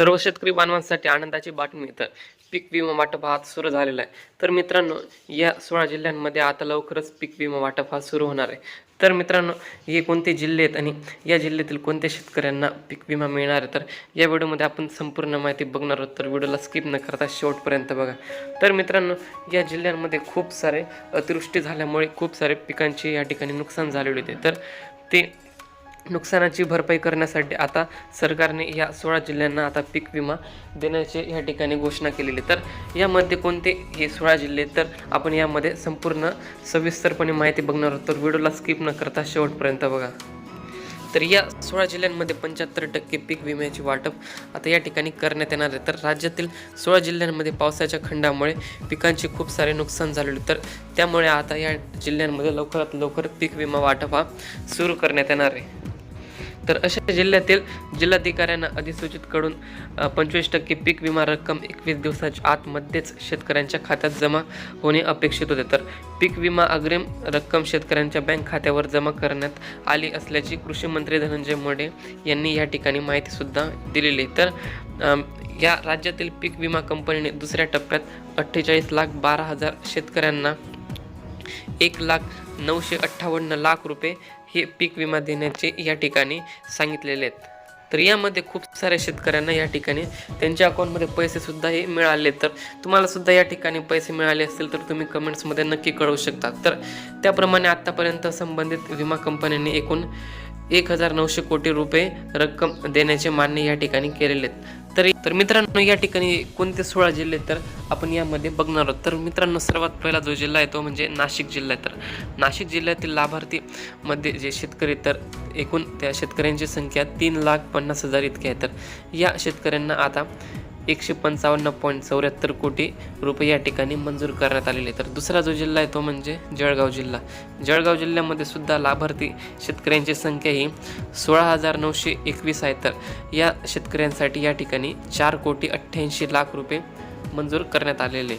सर्व शेतकरी बांधवांसाठी आनंदाची बातमी तर पीक विमा वाटप हा सुरू झालेला आहे. तर मित्रांनो या सोळा जिल्ह्यांमध्ये आता लवकरच पीक विमा वाटप हा सुरू होणार आहे. तर मित्रांनो हे कोणते जिल्हे आहेत आणि या जिल्ह्यातील कोणत्या शेतकऱ्यांना पीक विमा मिळणार आहे? तर या व्हिडिओमध्ये आपण संपूर्ण माहिती बघणार आहोत. तर व्हिडिओला स्किप न करता शेवटपर्यंत बघा. तर मित्रांनो या जिल्ह्यांमध्ये खूप सारे अतिवृष्टी झाल्यामुळे खूप सारे पिकांचे या ठिकाणी नुकसान झालेले होते. तर ते नुकसानाची भरपाई करण्यासाठी आता सरकारने या सोळा जिल्ह्यांना आता पीक विमा देण्याचे या ठिकाणी घोषणा केलेली. तर यामध्ये कोणते हे सोळा जिल्हे? तर आपण यामध्ये संपूर्ण सविस्तरपणे माहिती बघणार आहोत. तर व्हिडिओला स्किप न करता शेवटपर्यंत बघा. तर या सोळा जिल्ह्यांमध्ये पंच्याहत्तर टक्के पीक विम्याची वाटप आता या ठिकाणी करण्यात येणार आहे. तर राज्यातील सोळा जिल्ह्यांमध्ये पावसाच्या खंडामुळे पिकांचे खूप सारे नुकसान झालेले तर त्यामुळे आता या जिल्ह्यांमध्ये लवकरात लवकर पीक विमा वाटप हा सुरू करण्यात येणार आहे. तर अशा जिल्ह्यातील जिल्हाधिकाऱ्यांना अधिसूचित कडून पंचवीस टक्के पीक विमा रक्कम एकवीस दिवसाच्या आतमध्येच शेतकऱ्यांच्या खात्यात जमा होणे अपेक्षित होते. तर पीक विमा अग्रिम रक्कम शेतकऱ्यांच्या बँक खात्यावर जमा करण्यात आली असल्याची कृषी मंत्री धनंजय मुंडे यांनी या ठिकाणी माहितीसुद्धा दिलेली. तर या राज्यातील पीक विमा कंपनीने दुसऱ्या टप्प्यात अठ्ठेचाळीस लाख बारा हजार शेतकऱ्यांना एक लाख नऊशे अठ्ठावन्न लाख रुपये हे पीक विमा देण्याचे या ठिकाणी सांगितलेले आहेत. तर यामध्ये खूप साऱ्या शेतकऱ्यांना या ठिकाणी त्यांच्या अकाउंटमध्ये पैसेसुद्धा हे मिळाले. तर तुम्हालासुद्धा या ठिकाणी पैसे मिळाले असतील तर तुम्ही कमेंट्समध्ये नक्की कळवू शकता. तर त्याप्रमाणे आत्तापर्यंत संबंधित विमा कंपन्यांनी एकूण एक हजार नऊशे कोटी रुपये रक्कम देण्याचे मान्य या ठिकाणी केलेले आहेत. तर तर मित्रांनो या ठिकाणी कोणते सोळा जिल्हे तर आपण यामध्ये बघणार आहोत. तर मित्रांनो सर्वात पहिला जो जिल्हा आहे तो म्हणजे नाशिक जिल्हा आहे. तर नाशिक जिल्ह्यातील लाभार्थीमध्ये जे शेतकरी तर एकूण त्या शेतकऱ्यांची संख्या तीन लाख पन्नास हजार इतकी आहे. तर या शेतकऱ्यांना आता एकशे पंचावन्न पॉईंट चौऱ्याहत्तर कोटी रुपये या ठिकाणी मंजूर करण्यात आलेले. तर दुसरा जो जिल्हा आहे तो म्हणजे जळगाव जिल्हा. जळगाव जिल्ह्यामध्ये सुद्धा लाभार्थी शेतकऱ्यांची संख्या ही सोळा हजार नऊशे एकवीस आहे. तर या शेतकऱ्यांसाठी या ठिकाणी चार कोटी अठ्ठ्याऐंशी लाख रुपये मंजूर करण्यात आलेले.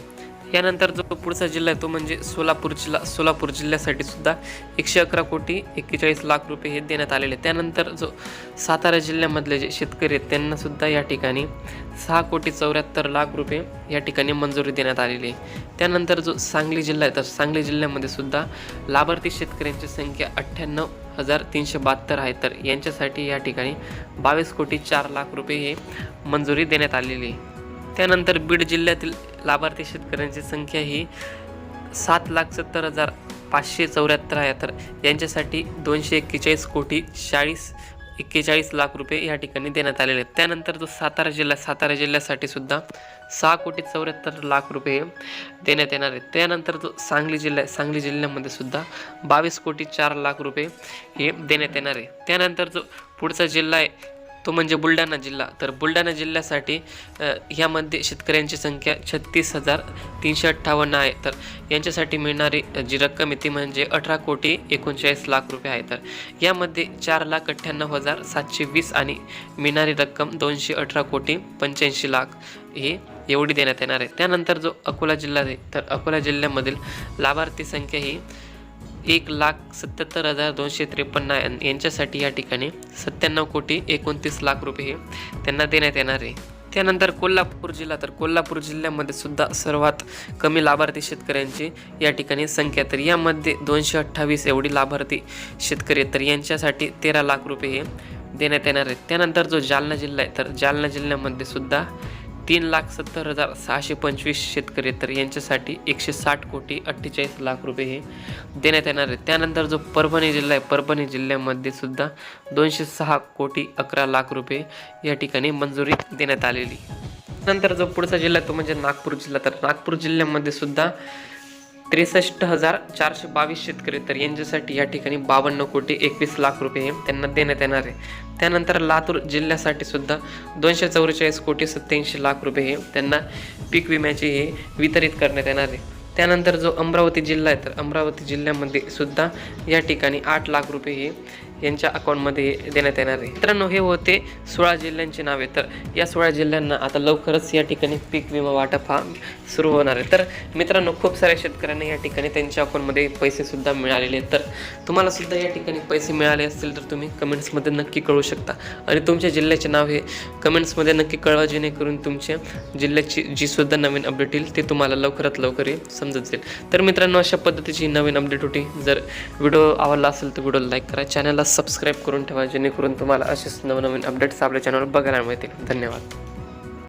यानंतर जो पुढचा जिल्हा आहे तो म्हणजे सोलापूर जिल्हा सोलापूर जिल्ह्यासाठी सुद्धा एकशे अकरा कोटी एक्केचाळीस लाख रुपये हे देण्यात आलेले त्यानंतर जो सातारा जिल्ह्यामधले जे शेतकरी आहेत त्यांना सुद्धा या ठिकाणी सहा कोटी चौऱ्याहत्तर लाख रुपये या ठिकाणी मंजुरी देण्यात आलेली आहे. त्यानंतर जो सांगली जिल्हा आहे तर सांगली जिल्ह्यामध्ये सुद्धा लाभार्थी शेतकऱ्यांची संख्या अठ्ठ्याण्णव हजार तीनशे बहात्तर आहे. तर यांच्यासाठी या ठिकाणी बावीस कोटी चार लाख रुपये हे मंजुरी देण्यात आलेली आहे. त्यानंतर बीड जिल्ह्यातील लाभार्थी शेतकऱ्यांची संख्या ही सात लाख सत्तर हजार पाचशे चौऱ्याहत्तर आहे. तर यांच्यासाठी दोनशे एक्केचाळीस कोटी चाळीस एक्केचाळीस लाख रुपये या ठिकाणी देण्यात आलेले आहेत. त्यानंतर जो सातारा जिल्हा सातारा जिल्ह्यासाठी सुद्धा सहा कोटी चौऱ्याहत्तर लाख रुपये देण्यात येणार आहेत. त्यानंतर जो सांगली जिल्हा आहे सांगली जिल्ह्यामध्ये सुद्धा बावीस कोटी चार लाख रुपये हे देण्यात येणार आहे. त्यानंतर जो पुढचा जिल्हा आहे तो म्हणजे बुलढाणा जिल्हा. तर बुलढाणा जिल्ह्यासाठी ह्यामध्ये शेतकऱ्यांची संख्या छत्तीस हजार तीनशे अठ्ठावन्न आहे. तर यांच्यासाठी मिळणारी जी रक्कम आहे ती म्हणजे अठरा कोटी एकोणचाळीस लाख रुपये आहे. तर यामध्ये चार लाख अठ्ठ्याण्णव हजार सातशे वीस आणि मिळणारी रक्कम दोनशे अठरा कोटी पंच्याऐंशी लाख हे एवढी देण्यात येणार आहे. त्यानंतर जो अकोला जिल्हा आहे तर अकोला जिल्ह्यामधील लाभार्थी संख्या ही एक लाख सत्याहत्तर हजार दोनशे त्रेपन्न यांच्यासाठी या ठिकाणी सत्त्याण्णव कोटी एकोणतीस लाख रुपये हे त्यांना देण्यात येणार आहे. त्यानंतर कोल्हापूर जिल्हा तर कोल्हापूर जिल्ह्यामध्ये सुद्धा सर्वात कमी लाभार्थी शेतकऱ्यांची या ठिकाणी संख्या तर यामध्ये दोनशे अठ्ठावीस एवढी लाभार्थी शेतकरी आहेत. तर यांच्यासाठी तेरा लाख रुपये हे देण्यात येणार आहेत. त्यानंतर जो जालना जिल्हा आहे तर जालना जिल्ह्यामध्ये सुद्धा तीन लाख सत्तर हजार सहाशे पंचवीस शेतकरी तर यांच्यासाठी एकशे साठ कोटी अठ्ठेचाळीस लाख रुपये हे देण्यात येणार आहे त्यानंतर जो परभणी जिल्हा आहे परभणी जिल्ह्यामध्ये सुद्धा दोनशे सहा कोटी अकरा लाख रुपये या ठिकाणी मंजुरी देण्यात आलेली. नंतर जो पुढचा जिल्हा तो म्हणजे नागपूर जिल्हा. तर नागपूर जिल्ह्यामध्ये सुद्धा त्रेसष्ट हजार चारशे बावीस शेतकरी तर यांच्यासाठी या ठिकाणी बावन्न कोटी एकवीस लाख रुपये हे त्यांना देण्यात येणार आहे. त्यानंतर लातूर जिल्ह्यासाठी सुद्धा दोनशे चौवेचाळीस कोटी सत्याऐंशी लाख रुपये हे त्यांना पीक विम्याचे हे वितरित करण्यात येणार आहे. त्यानंतर जो अमरावती जिल्हा आहे तर अमरावती जिल्ह्यामध्ये सुद्धा या ठिकाणी आठ लाख रुपये हे यांच्या अकाउंटमध्ये देण्यात येणार आहे. मित्रांनो हे होते सोळा जिल्ह्यांची नावे. तर या सोळा जिल्ह्यांना आता लवकरच या ठिकाणी पीक विमा वाटप हा सुरू होणार आहे. तर मित्रांनो खूप साऱ्या शेतकऱ्यांना या ठिकाणी त्यांच्या अकाउंटमध्ये पैसेसुद्धा मिळालेले आहेत. तर तुम्हालासुद्धा या ठिकाणी पैसे मिळाले असतील तर तुम्ही कमेंट्समध्ये नक्की कळू शकता. आणि तुमच्या जिल्ह्याचे नाव हे कमेंट्समध्ये नक्की कळवा जेणेकरून तुमच्या जिल्ह्याची जी सुद्धा नवीन अपडेट येईल ते तुम्हाला लवकरात लवकर समजत जाईल. तर मित्रांनो अशा पद्धतीची नवीन अपडेट होती. जर व्हिडिओ आवडला असेल तर व्हिडिओ लाईक करा चॅनलला सबस्क्राईब करून ठेवा जेणेकरून तुम्हाला असेच नवनवीन अपडेट्स आपल्या चॅनलवर बघायला मिळतील. धन्यवाद.